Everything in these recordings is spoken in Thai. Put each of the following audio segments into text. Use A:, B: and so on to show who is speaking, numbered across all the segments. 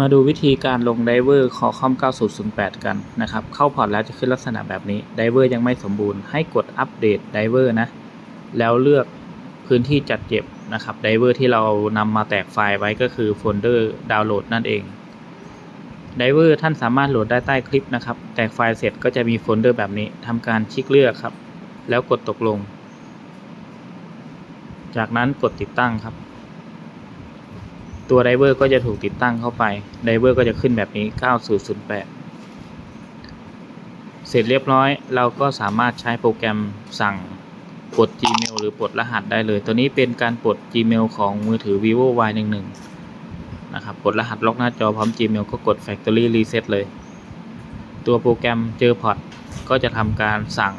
A: มาดูวิธีการลงไดเวอร์คอคอม 9008 กันนะครับ เข้าพอร์ตแล้วจะขึ้นลักษณะแบบนี้ไดเวอร์ยังไม่สมบูรณ์ให้กดอัปเดตไดเวอร์นะ แล้วเลือกพื้นที่จัดเก็บนะครับไดเวอร์ที่เรานำมาแตกไฟล์ไว้ก็คือโฟลเดอร์ดาวน์โหลดนั่นเองไดเวอร์ท่านสามารถโหลดได้ใต้คลิปนะครับ แตกไฟล์เสร็จก็จะมีโฟลเดอร์แบบนี้ทำการคลิกเลือกครับ แล้วกดตกลง จากนั้นกดติดตั้งครับ ตัวไดเวอร์ก็จะถูกติดตั้งเข้าไปไดเวอร์ก็จะขึ้นแบบนี้ 9008 เสร็จเรียบร้อย เราก็สามารถใช้โปรแกรมสั่งปลด Gmail หรือปลดรหัสได้เลย ตัวนี้เป็นการปลด Gmail ของมือถือ vivo y11 นะครับปลดรหัสล็อกหน้าจอพร้อม Gmail ก็กด factory reset เลย ตัวโปรแกรมเจอพอตก็จะทำการสั่ง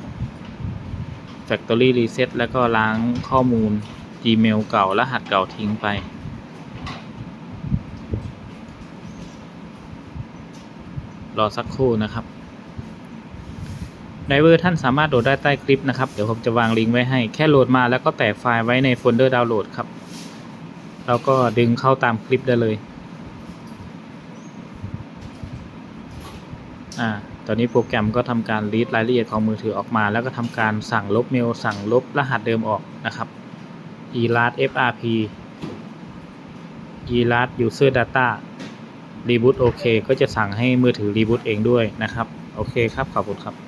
A: factory reset แล้วก็ล้างข้อมูล Gmail เก่ารหัสเก่าทิ้งไป รอสักครู่นะครับไดเวอร์ท่านสามารถโหลดได้ใต้คลิปนะครับ เดี๋ยวผมจะวางลิงก์ไว้ให้ แค่โหลดมาแล้วก็แตกไฟล์ไว้ในโฟลเดอร์ดาวน์โหลดครับ แล้วก็ดึงเข้าตามคลิปได้เลย อ่า ตอนนี้โปรแกรมก็ทำการรีดรายละเอียดของมือถือออกมา แล้วก็ทำการสั่งลบเมล สั่งลบรหัสเดิมออกนะครับ ELAT FRP ELAT User Data รีบูตโอเค ก็จะสั่งให้มือถือรีบูตเองด้วยนะครับ โอเคครับ ขอบคุณครับ